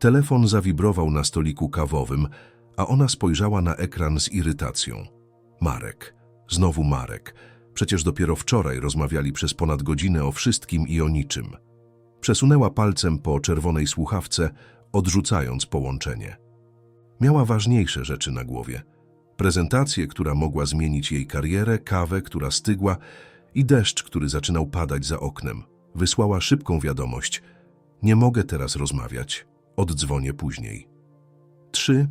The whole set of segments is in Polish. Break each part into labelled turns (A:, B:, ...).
A: Telefon zawibrował na stoliku kawowym, a ona spojrzała na ekran z irytacją. Marek. Znowu Marek. Przecież dopiero wczoraj rozmawiali przez ponad godzinę o wszystkim i o niczym. Przesunęła palcem po czerwonej słuchawce, odrzucając połączenie. Miała ważniejsze rzeczy na głowie. Prezentację, która mogła zmienić jej karierę, kawę, która stygła i deszcz, który zaczynał padać za oknem. Wysłała szybką wiadomość. Nie mogę teraz rozmawiać. Oddzwonię później. Trzy.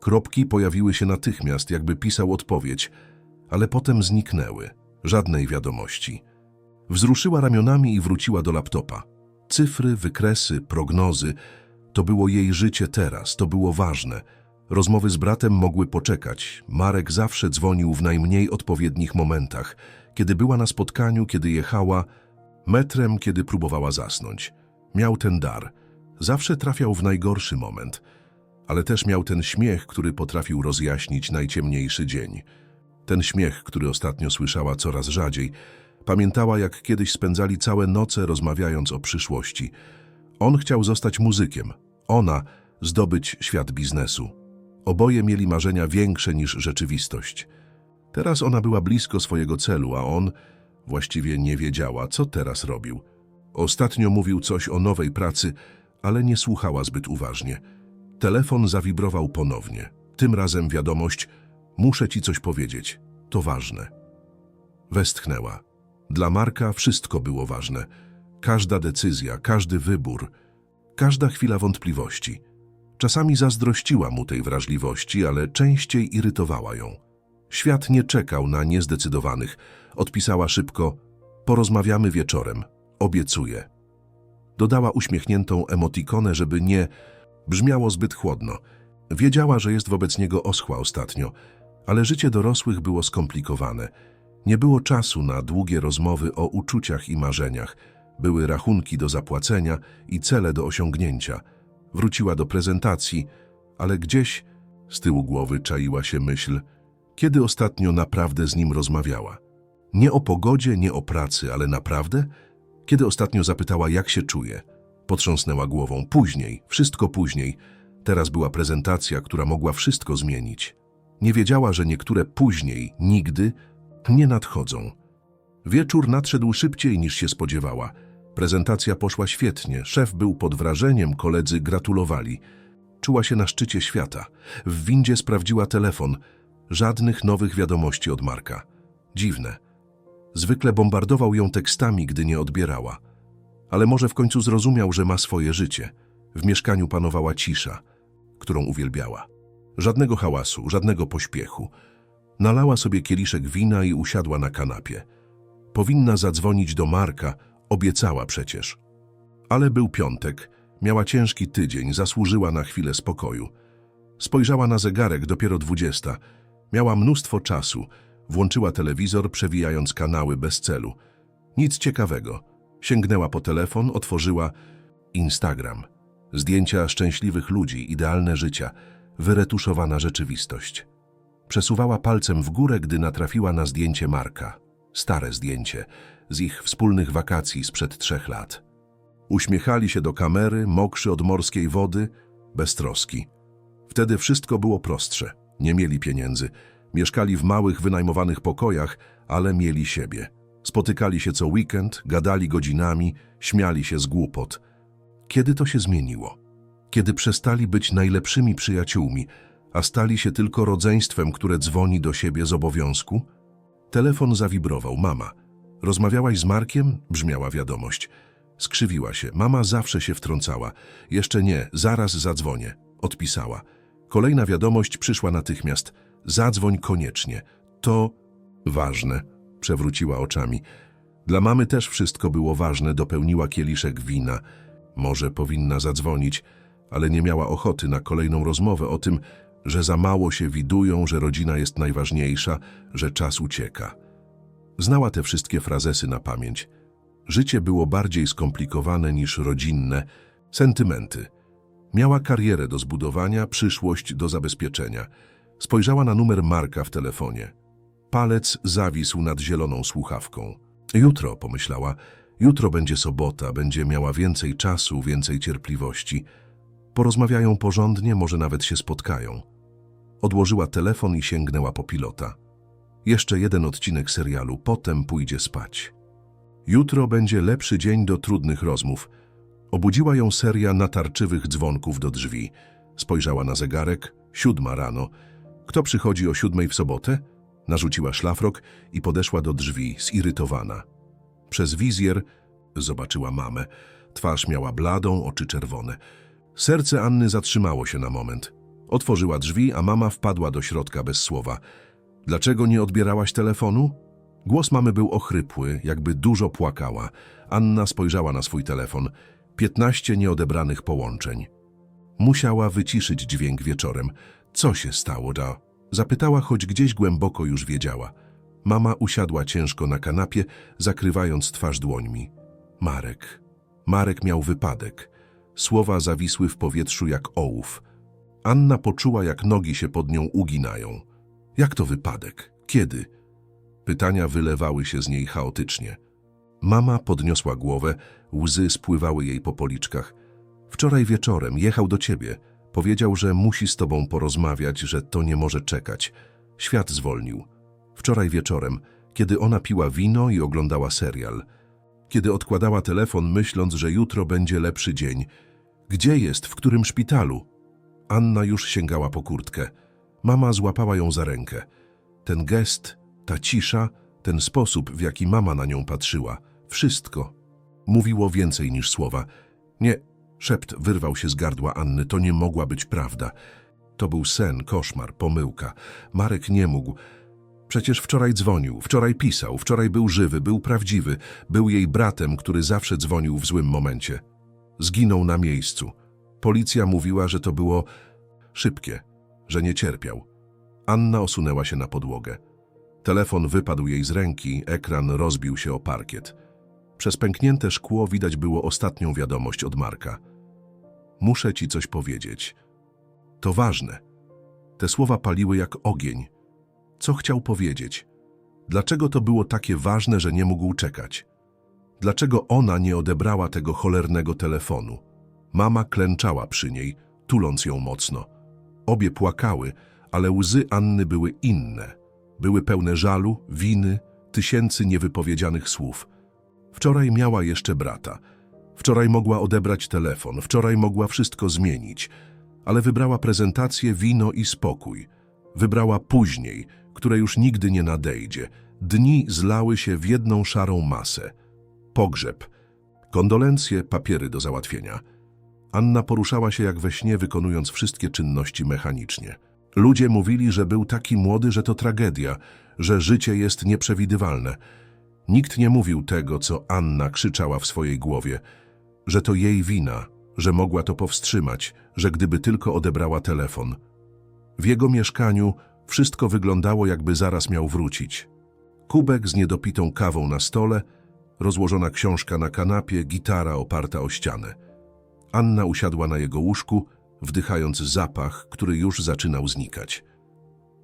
A: Kropki pojawiły się natychmiast, jakby pisał odpowiedź, ale potem zniknęły. Żadnej wiadomości. Wzruszyła ramionami i wróciła do laptopa. Cyfry, wykresy, prognozy to było jej życie teraz, to było ważne. Rozmowy z bratem mogły poczekać. Marek zawsze dzwonił w najmniej odpowiednich momentach, kiedy była na spotkaniu, kiedy jechała, metrem, kiedy próbowała zasnąć. Miał ten dar. Zawsze trafiał w najgorszy moment, ale też miał ten śmiech, który potrafił rozjaśnić najciemniejszy dzień. Ten śmiech, który ostatnio słyszała coraz rzadziej. Pamiętała, jak kiedyś spędzali całe noce rozmawiając o przyszłości. On chciał zostać muzykiem, ona zdobyć świat biznesu. Oboje mieli marzenia większe niż rzeczywistość. Teraz ona była blisko swojego celu, a on właściwie nie wiedziała, co teraz robił. Ostatnio mówił coś o nowej pracy, ale nie słuchała zbyt uważnie. Telefon zawibrował ponownie. Tym razem wiadomość: Muszę ci coś powiedzieć. To ważne. Westchnęła. Dla Marka wszystko było ważne. Każda decyzja, każdy wybór, każda chwila wątpliwości. Czasami zazdrościła mu tej wrażliwości, ale częściej irytowała ją. Świat nie czekał na niezdecydowanych. Odpisała szybko: Porozmawiamy wieczorem. Obiecuję. Dodała uśmiechniętą emotikonę, żeby nie brzmiało zbyt chłodno. Wiedziała, że jest wobec niego oschła ostatnio, ale życie dorosłych było skomplikowane. Nie było czasu na długie rozmowy o uczuciach i marzeniach. Były rachunki do zapłacenia i cele do osiągnięcia. Wróciła do prezentacji, ale gdzieś z tyłu głowy czaiła się myśl, kiedy ostatnio naprawdę z nim rozmawiała. Nie o pogodzie, nie o pracy, ale naprawdę? Kiedy ostatnio zapytała, jak się czuje? Potrząsnęła głową. Później, wszystko później. Teraz była prezentacja, która mogła wszystko zmienić. Nie wiedziała, że niektóre później, nigdy, nie nadchodzą. Wieczór nadszedł szybciej niż się spodziewała. Prezentacja poszła świetnie, szef był pod wrażeniem, koledzy gratulowali. Czuła się na szczycie świata. W windzie sprawdziła telefon. Żadnych nowych wiadomości od Marka. Dziwne. Zwykle bombardował ją tekstami, gdy nie odbierała. Ale może w końcu zrozumiał, że ma swoje życie. W mieszkaniu panowała cisza, którą uwielbiała. Żadnego hałasu, żadnego pośpiechu. Nalała sobie kieliszek wina i usiadła na kanapie. Powinna zadzwonić do Marka, obiecała przecież. Ale był piątek, miała ciężki tydzień, zasłużyła na chwilę spokoju. Spojrzała na zegarek, dopiero dwudziesta. Miała mnóstwo czasu. Włączyła telewizor, przewijając kanały bez celu. Nic ciekawego. Sięgnęła po telefon, otworzyła Instagram. Zdjęcia szczęśliwych ludzi, idealne życia, wyretuszowana rzeczywistość. Przesuwała palcem w górę, gdy natrafiła na zdjęcie Marka. Stare zdjęcie, z ich wspólnych wakacji sprzed trzech lat. Uśmiechali się do kamery, mokrzy od morskiej wody, bez troski. Wtedy wszystko było prostsze. Nie mieli pieniędzy. Mieszkali w małych, wynajmowanych pokojach, ale mieli siebie. Spotykali się co weekend, gadali godzinami, śmiali się z głupot. Kiedy to się zmieniło? Kiedy przestali być najlepszymi przyjaciółmi, a stali się tylko rodzeństwem, które dzwoni do siebie z obowiązku? Telefon zawibrował. Mama. Rozmawiałaś z Markiem? Brzmiała wiadomość. Skrzywiła się. Mama zawsze się wtrącała. Jeszcze nie, zaraz zadzwonię. Odpisała. Kolejna wiadomość przyszła natychmiast. Zadzwoń koniecznie. To ważne. Przewróciła oczami. Dla mamy też wszystko było ważne, dopełniła kieliszek wina. Może powinna zadzwonić, ale nie miała ochoty na kolejną rozmowę o tym, że za mało się widują, że rodzina jest najważniejsza, że czas ucieka. Znała te wszystkie frazesy na pamięć. Życie było bardziej skomplikowane niż rodzinne, sentymenty. Miała karierę do zbudowania, przyszłość do zabezpieczenia. Spojrzała na numer Marka w telefonie. Palec zawisł nad zieloną słuchawką. Jutro, pomyślała, jutro będzie sobota, będzie miała więcej czasu, więcej cierpliwości. Porozmawiają porządnie, może nawet się spotkają. Odłożyła telefon i sięgnęła po pilota. Jeszcze jeden odcinek serialu, potem pójdzie spać. Jutro będzie lepszy dzień do trudnych rozmów. Obudziła ją seria natarczywych dzwonków do drzwi. Spojrzała na zegarek, siódma rano. Kto przychodzi o siódmej w sobotę? Narzuciła szlafrok i podeszła do drzwi, zirytowana. Przez wizjer zobaczyła mamę. Twarz miała bladą, oczy czerwone. Serce Anny zatrzymało się na moment. Otworzyła drzwi, a mama wpadła do środka bez słowa. Dlaczego nie odbierałaś telefonu? Głos mamy był ochrypły, jakby dużo płakała. Anna spojrzała na swój telefon. Piętnaście nieodebranych połączeń. Musiała wyciszyć dźwięk wieczorem. Co się stało, da? Zapytała, choć gdzieś głęboko już wiedziała. Mama usiadła ciężko na kanapie, zakrywając twarz dłońmi. Marek. Marek miał wypadek. Słowa zawisły w powietrzu jak ołów. Anna poczuła, jak nogi się pod nią uginają. Jak to wypadek? Kiedy? Pytania wylewały się z niej chaotycznie. Mama podniosła głowę, łzy spływały jej po policzkach. Wczoraj wieczorem jechał do ciebie. Powiedział, że musi z tobą porozmawiać, że to nie może czekać. Świat zwolnił. Wczoraj wieczorem, kiedy ona piła wino i oglądała serial. Kiedy odkładała telefon, myśląc, że jutro będzie lepszy dzień. Gdzie jest? W którym szpitalu? Anna już sięgała po kurtkę. Mama złapała ją za rękę. Ten gest, ta cisza, ten sposób, w jaki mama na nią patrzyła, wszystko mówiło więcej niż słowa. Nie, szept wyrwał się z gardła Anny, to nie mogła być prawda. To był sen, koszmar, pomyłka. Marek nie mógł. Przecież wczoraj dzwonił, wczoraj pisał, wczoraj był żywy, był prawdziwy, był jej bratem, który zawsze dzwonił w złym momencie. Zginął na miejscu. Policja mówiła, że to było szybkie, że nie cierpiał. Anna osunęła się na podłogę. Telefon wypadł jej z ręki, ekran rozbił się o parkiet. Przez pęknięte szkło widać było ostatnią wiadomość od Marka. Muszę ci coś powiedzieć. To ważne. Te słowa paliły jak ogień. Co chciał powiedzieć? Dlaczego to było takie ważne, że nie mógł czekać? Dlaczego ona nie odebrała tego cholernego telefonu? Mama klęczała przy niej, tuląc ją mocno. Obie płakały, ale łzy Anny były inne. Były pełne żalu, winy, tysięcy niewypowiedzianych słów. Wczoraj miała jeszcze brata. Wczoraj mogła odebrać telefon, wczoraj mogła wszystko zmienić, ale wybrała prezentację, wino i spokój. Wybrała później, które już nigdy nie nadejdzie. Dni zlały się w jedną szarą masę. Pogrzeb, kondolencje, papiery do załatwienia. Anna poruszała się jak we śnie, wykonując wszystkie czynności mechanicznie. Ludzie mówili, że był taki młody, że to tragedia, że życie jest nieprzewidywalne. Nikt nie mówił tego, co Anna krzyczała w swojej głowie, że to jej wina, że mogła to powstrzymać, że gdyby tylko odebrała telefon. W jego mieszkaniu wszystko wyglądało, jakby zaraz miał wrócić. Kubek z niedopitą kawą na stole, rozłożona książka na kanapie, gitara oparta o ścianę. Anna usiadła na jego łóżku, wdychając zapach, który już zaczynał znikać.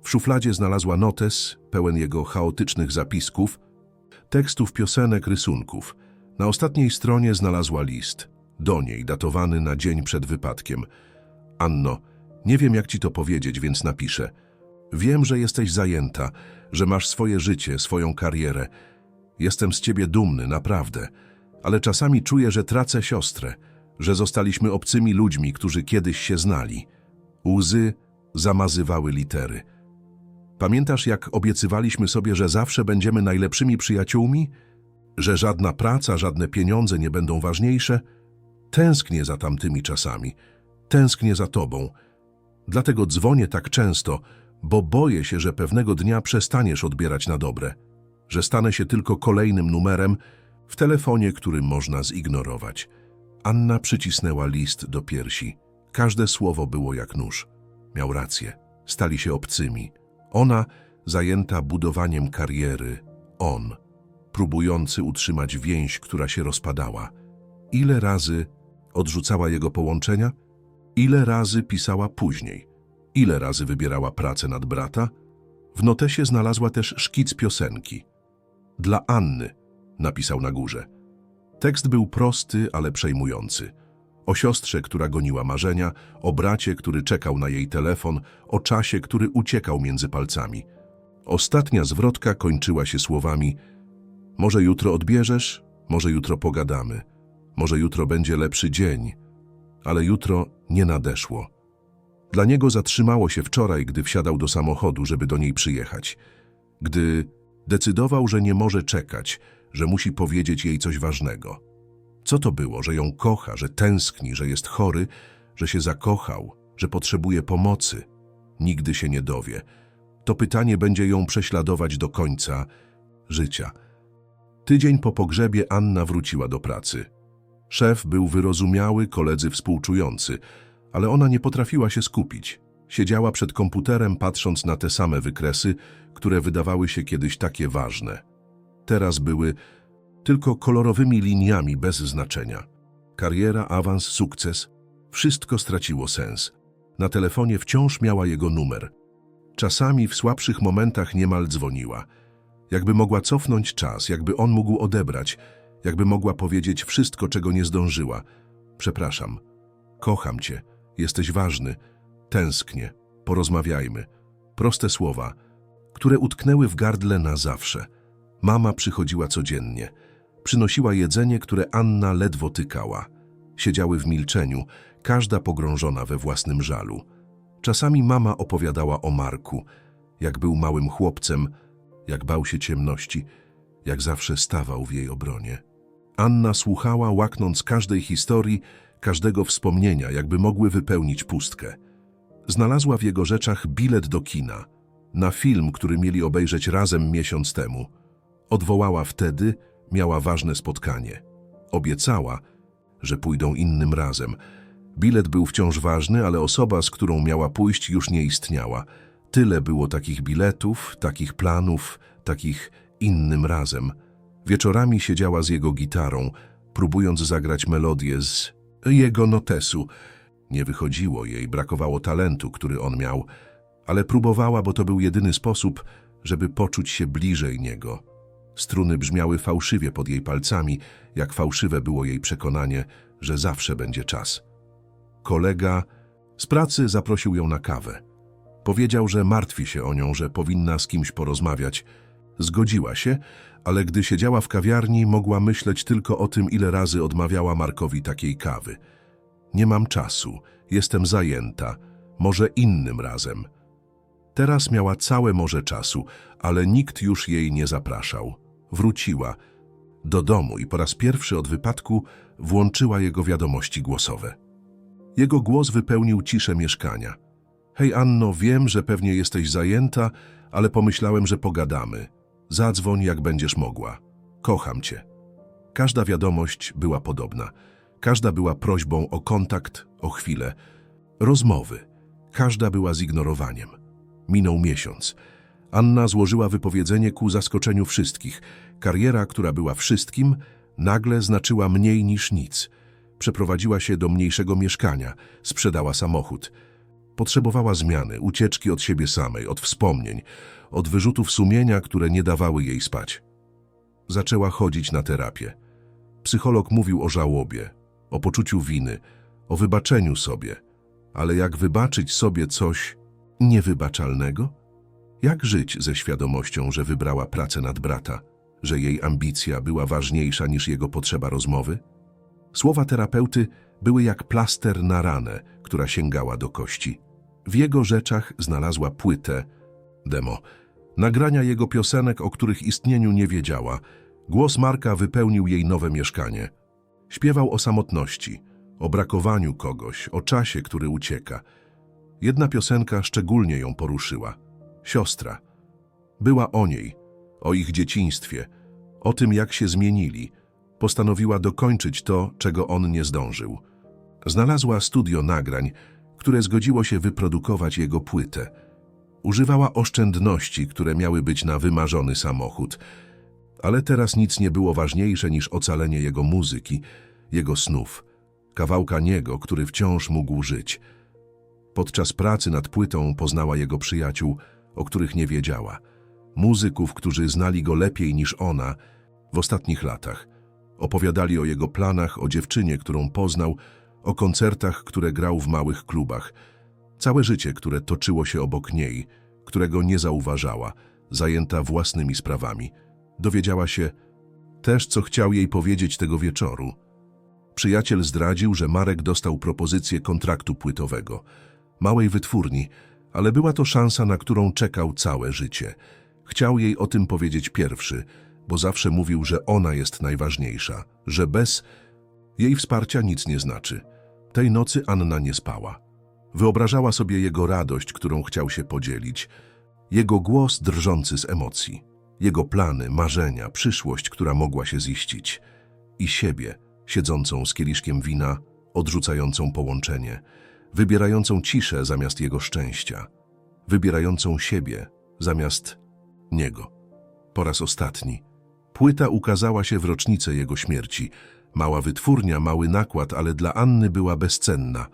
A: W szufladzie znalazła notes, pełen jego chaotycznych zapisków, tekstów piosenek, rysunków. Na ostatniej stronie znalazła list, do niej datowany na dzień przed wypadkiem. Anno, nie wiem jak ci to powiedzieć, więc napiszę. Wiem, że jesteś zajęta, że masz swoje życie, swoją karierę. Jestem z ciebie dumny, naprawdę, ale czasami czuję, że tracę siostrę, że zostaliśmy obcymi ludźmi, którzy kiedyś się znali. Łzy zamazywały litery. Pamiętasz, jak obiecywaliśmy sobie, że zawsze będziemy najlepszymi przyjaciółmi? Że żadna praca, żadne pieniądze nie będą ważniejsze? Tęsknię za tamtymi czasami. Tęsknię za tobą. Dlatego dzwonię tak często, bo boję się, że pewnego dnia przestaniesz odbierać na dobre. Że stanę się tylko kolejnym numerem w telefonie, który można zignorować. Anna przycisnęła list do piersi. Każde słowo było jak nóż. Miał rację. Stali się obcymi. Ona zajęta budowaniem kariery. On, próbujący utrzymać więź, która się rozpadała. Ile razy odrzucała jego połączenia? Ile razy pisała później? Ile razy wybierała pracę nad brata? W notesie znalazła też szkic piosenki. Dla Anny, napisał na górze. Tekst był prosty, ale przejmujący. O siostrze, która goniła marzenia, o bracie, który czekał na jej telefon, o czasie, który uciekał między palcami. Ostatnia zwrotka kończyła się słowami Może jutro odbierzesz, może jutro pogadamy, może jutro będzie lepszy dzień, ale jutro nie nadeszło. Dla niego zatrzymało się wczoraj, gdy wsiadał do samochodu, żeby do niej przyjechać. Gdy decydował, że nie może czekać, że musi powiedzieć jej coś ważnego. Co to było, że ją kocha, że tęskni, że jest chory, że się zakochał, że potrzebuje pomocy? Nigdy się nie dowie. To pytanie będzie ją prześladować do końca życia. Tydzień po pogrzebie Anna wróciła do pracy. Szef był wyrozumiały, koledzy współczujący, ale ona nie potrafiła się skupić. Siedziała przed komputerem, patrząc na te same wykresy, które wydawały się kiedyś takie ważne. Teraz były tylko kolorowymi liniami bez znaczenia. Kariera, awans, sukces wszystko straciło sens. Na telefonie wciąż miała jego numer. Czasami w słabszych momentach niemal dzwoniła. Jakby mogła cofnąć czas, jakby on mógł odebrać, jakby mogła powiedzieć wszystko, czego nie zdążyła. Przepraszam, kocham cię, jesteś ważny, tęsknię, porozmawiajmy. Proste słowa, które utknęły w gardle na zawsze. Mama przychodziła codziennie. Przynosiła jedzenie, które Anna ledwo tykała. Siedziały w milczeniu, każda pogrążona we własnym żalu. Czasami mama opowiadała o Marku, jak był małym chłopcem, jak bał się ciemności, jak zawsze stawał w jej obronie. Anna słuchała, łaknąc każdej historii, każdego wspomnienia, jakby mogły wypełnić pustkę. Znalazła w jego rzeczach bilet do kina, na film, który mieli obejrzeć razem miesiąc temu. Odwołała wtedy, miała ważne spotkanie. Obiecała, że pójdą innym razem. Bilet był wciąż ważny, ale osoba, z którą miała pójść, już nie istniała. Tyle było takich biletów, takich planów, takich innym razem. Wieczorami siedziała z jego gitarą, próbując zagrać melodię z jego notesu. Nie wychodziło jej, brakowało talentu, który on miał, ale próbowała, bo to był jedyny sposób, żeby poczuć się bliżej niego. Struny brzmiały fałszywie pod jej palcami, jak fałszywe było jej przekonanie, że zawsze będzie czas. Kolega z pracy zaprosił ją na kawę. Powiedział, że martwi się o nią, że powinna z kimś porozmawiać. Zgodziła się, ale gdy siedziała w kawiarni, mogła myśleć tylko o tym, ile razy odmawiała Markowi takiej kawy. Nie mam czasu, jestem zajęta, może innym razem. Teraz miała całe morze czasu, ale nikt już jej nie zapraszał. Wróciła do domu i po raz pierwszy od wypadku włączyła jego wiadomości głosowe. Jego głos wypełnił ciszę mieszkania. Hej Anno, wiem, że pewnie jesteś zajęta, ale pomyślałem, że pogadamy. Zadzwoń, jak będziesz mogła. Kocham cię. Każda wiadomość była podobna. Każda była prośbą o kontakt, o chwilę. Rozmowy. Każda była zignorowaniem. Minął miesiąc. Anna złożyła wypowiedzenie ku zaskoczeniu wszystkich. Kariera, która była wszystkim, nagle znaczyła mniej niż nic. Przeprowadziła się do mniejszego mieszkania, sprzedała samochód. Potrzebowała zmiany, ucieczki od siebie samej, od wspomnień, od wyrzutów sumienia, które nie dawały jej spać. Zaczęła chodzić na terapię. Psycholog mówił o żałobie, o poczuciu winy, o wybaczeniu sobie. Ale jak wybaczyć sobie coś niewybaczalnego? Jak żyć ze świadomością, że wybrała pracę nad brata, że jej ambicja była ważniejsza niż jego potrzeba rozmowy? Słowa terapeuty były jak plaster na ranę, która sięgała do kości. W jego rzeczach znalazła płytę, demo, nagrania jego piosenek, o których istnieniu nie wiedziała. Głos Marka wypełnił jej nowe mieszkanie. Śpiewał o samotności, o brakowaniu kogoś, o czasie, który ucieka. Jedna piosenka szczególnie ją poruszyła. Siostra. Była o niej, o ich dzieciństwie, o tym, jak się zmienili. Postanowiła dokończyć to, czego on nie zdążył. Znalazła studio nagrań, które zgodziło się wyprodukować jego płytę. Używała oszczędności, które miały być na wymarzony samochód, ale teraz nic nie było ważniejsze niż ocalenie jego muzyki, jego snów, kawałka niego, który wciąż mógł żyć. Podczas pracy nad płytą poznała jego przyjaciół, o których nie wiedziała. Muzyków, którzy znali go lepiej niż ona w ostatnich latach. Opowiadali o jego planach, o dziewczynie, którą poznał, o koncertach, które grał w małych klubach. Całe życie, które toczyło się obok niej, którego nie zauważała, zajęta własnymi sprawami. Dowiedziała się też, co chciał jej powiedzieć tego wieczoru. Przyjaciel zdradził, że Marek dostał propozycję kontraktu płytowego, małej wytwórni, ale była to szansa, na którą czekał całe życie. Chciał jej o tym powiedzieć pierwszy, bo zawsze mówił, że ona jest najważniejsza, że bez jej wsparcia nic nie znaczy. Tej nocy Anna nie spała. Wyobrażała sobie jego radość, którą chciał się podzielić, jego głos drżący z emocji, jego plany, marzenia, przyszłość, która mogła się ziścić i siebie, siedzącą z kieliszkiem wina, odrzucającą połączenie, wybierającą ciszę zamiast jego szczęścia, wybierającą siebie zamiast niego. Po raz ostatni. Płyta ukazała się w rocznicę jego śmierci. Mała wytwórnia, mały nakład, ale dla Anny była bezcenna.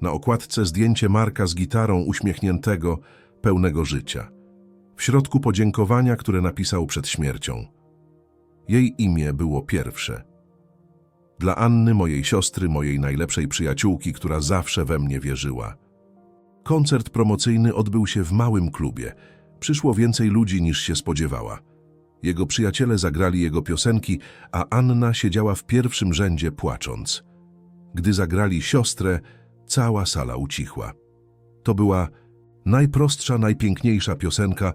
A: Na okładce zdjęcie Marka z gitarą uśmiechniętego, pełnego życia. W środku podziękowania, które napisał przed śmiercią. Jej imię było pierwsze. Dla Anny, mojej siostry, mojej najlepszej przyjaciółki, która zawsze we mnie wierzyła. Koncert promocyjny odbył się w małym klubie. Przyszło więcej ludzi niż się spodziewała. Jego przyjaciele zagrali jego piosenki, a Anna siedziała w pierwszym rzędzie płacząc. Gdy zagrali siostrę, cała sala ucichła. To była najprostsza, najpiękniejsza piosenka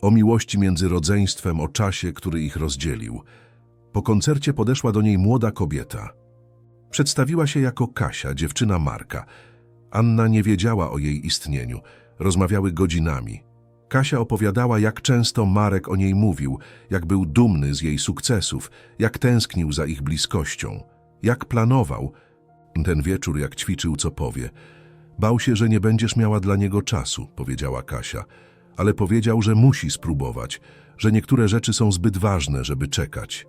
A: o miłości między rodzeństwem, o czasie, który ich rozdzielił. Po koncercie podeszła do niej młoda kobieta. Przedstawiła się jako Kasia, dziewczyna Marka. Anna nie wiedziała o jej istnieniu. Rozmawiały godzinami. Kasia opowiadała, jak często Marek o niej mówił, jak był dumny z jej sukcesów, jak tęsknił za ich bliskością, jak planował. Ten wieczór, jak ćwiczył, co powie. Bał się, że nie będziesz miała dla niego czasu, powiedziała Kasia, ale powiedział, że musi spróbować, że niektóre rzeczy są zbyt ważne, żeby czekać.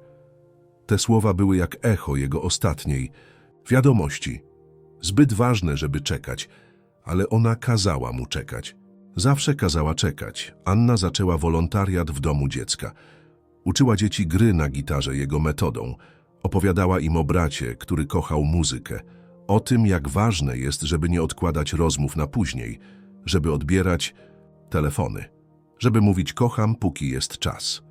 A: Te słowa były jak echo jego ostatniej wiadomości. Zbyt ważne, żeby czekać, ale ona kazała mu czekać. Zawsze kazała czekać. Anna zaczęła wolontariat w domu dziecka. Uczyła dzieci gry na gitarze jego metodą. Opowiadała im o bracie, który kochał muzykę. O tym, jak ważne jest, żeby nie odkładać rozmów na później, żeby odbierać telefony, żeby mówić kocham, póki jest czas.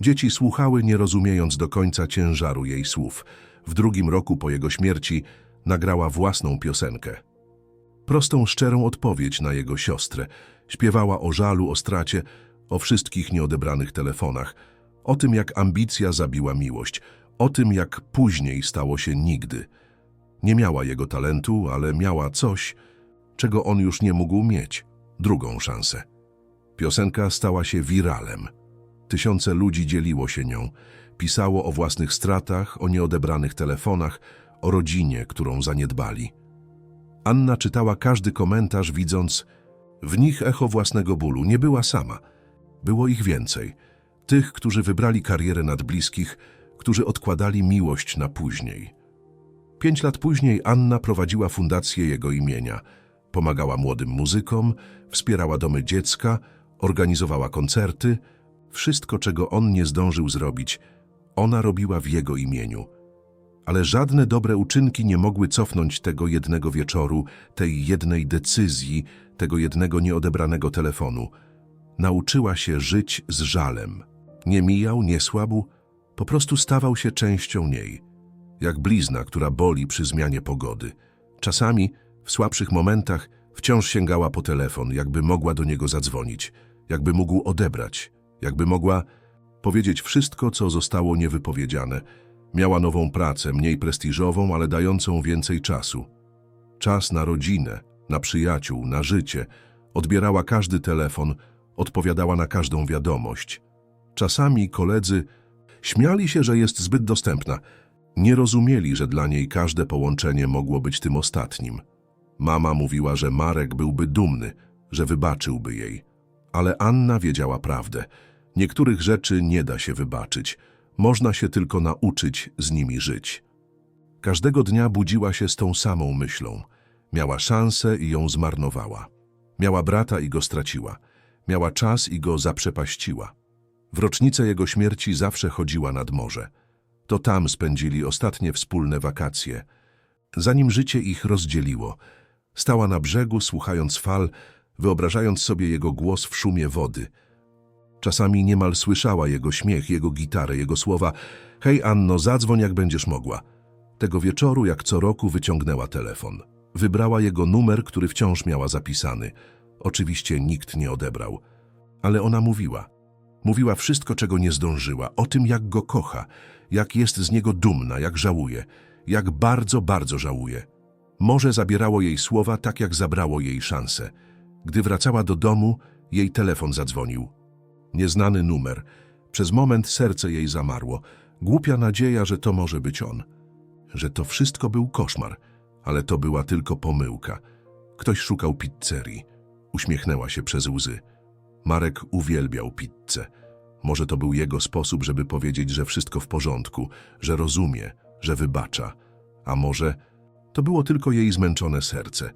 A: Dzieci słuchały, nie rozumiejąc do końca ciężaru jej słów. W drugim roku po jego śmierci nagrała własną piosenkę. Prostą, szczerą odpowiedź na jego siostrę. Śpiewała o żalu, o stracie, o wszystkich nieodebranych telefonach, o tym, jak ambicja zabiła miłość, o tym, jak później stało się nigdy. Nie miała jego talentu, ale miała coś, czego on już nie mógł mieć. Drugą szansę. Piosenka stała się wiralem. Tysiące ludzi dzieliło się nią. Pisało o własnych stratach, o nieodebranych telefonach, o rodzinie, którą zaniedbali. Anna czytała każdy komentarz, widząc w nich echo własnego bólu. Nie była sama. Było ich więcej. Tych, którzy wybrali karierę nad bliskich, którzy odkładali miłość na później. Pięć lat później Anna prowadziła fundację jego imienia. Pomagała młodym muzykom, wspierała domy dziecka, organizowała koncerty. Wszystko, czego on nie zdążył zrobić, ona robiła w jego imieniu. Ale żadne dobre uczynki nie mogły cofnąć tego jednego wieczoru, tej jednej decyzji, tego jednego nieodebranego telefonu. Nauczyła się żyć z żalem. Nie mijał, nie słabł, po prostu stawał się częścią niej. Jak blizna, która boli przy zmianie pogody. Czasami, w słabszych momentach, wciąż sięgała po telefon, jakby mogła do niego zadzwonić, jakby mógł odebrać, jakby mogła powiedzieć wszystko, co zostało niewypowiedziane. Miała nową pracę, mniej prestiżową, ale dającą więcej czasu. Czas na rodzinę, na przyjaciół, na życie. Odbierała każdy telefon, odpowiadała na każdą wiadomość. Czasami koledzy śmiali się, że jest zbyt dostępna. Nie rozumieli, że dla niej każde połączenie mogło być tym ostatnim. Mama mówiła, że Marek byłby dumny, że wybaczyłby jej. Ale Anna wiedziała prawdę. Niektórych rzeczy nie da się wybaczyć. Można się tylko nauczyć z nimi żyć. Każdego dnia budziła się z tą samą myślą. Miała szansę i ją zmarnowała. Miała brata i go straciła. Miała czas i go zaprzepaściła. W rocznicę jego śmierci zawsze chodziła nad morze. To tam spędzili ostatnie wspólne wakacje. Zanim życie ich rozdzieliło, stała na brzegu, słuchając fal, wyobrażając sobie jego głos w szumie wody. Czasami niemal słyszała jego śmiech, jego gitarę, jego słowa Hej Anno, zadzwoń jak będziesz mogła. Tego wieczoru, jak co roku, wyciągnęła telefon. Wybrała jego numer, który wciąż miała zapisany. Oczywiście nikt nie odebrał. Ale ona mówiła. Mówiła wszystko, czego nie zdążyła, o tym, jak go kocha, jak jest z niego dumna, jak żałuje, jak bardzo, bardzo żałuje. Morze zabierało jej słowa tak, jak zabrało jej szansę. Gdy wracała do domu, jej telefon zadzwonił. Nieznany numer. Przez moment serce jej zamarło. Głupia nadzieja, że to może być on. Że to wszystko był koszmar, ale to była tylko pomyłka. Ktoś szukał pizzerii. Uśmiechnęła się przez łzy. Marek uwielbiał pizzę. Może to był jego sposób, żeby powiedzieć, że wszystko w porządku, że rozumie, że wybacza. A może to było tylko jej zmęczone serce,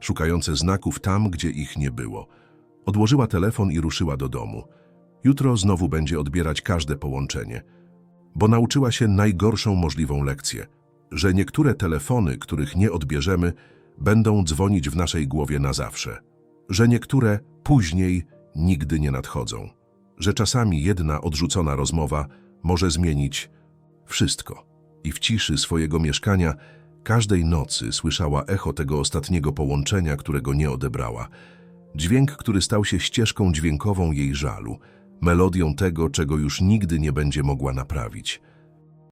A: szukające znaków tam, gdzie ich nie było. Odłożyła telefon i ruszyła do domu. Jutro znowu będzie odbierać każde połączenie, bo nauczyła się najgorszą możliwą lekcję, że niektóre telefony, których nie odbierzemy, będą dzwonić w naszej głowie na zawsze, że niektóre później nigdy nie nadchodzą, że czasami jedna odrzucona rozmowa może zmienić wszystko. I w ciszy swojego mieszkania każdej nocy słyszała echo tego ostatniego połączenia, którego nie odebrała. Dźwięk, który stał się ścieżką dźwiękową jej żalu, melodią tego, czego już nigdy nie będzie mogła naprawić –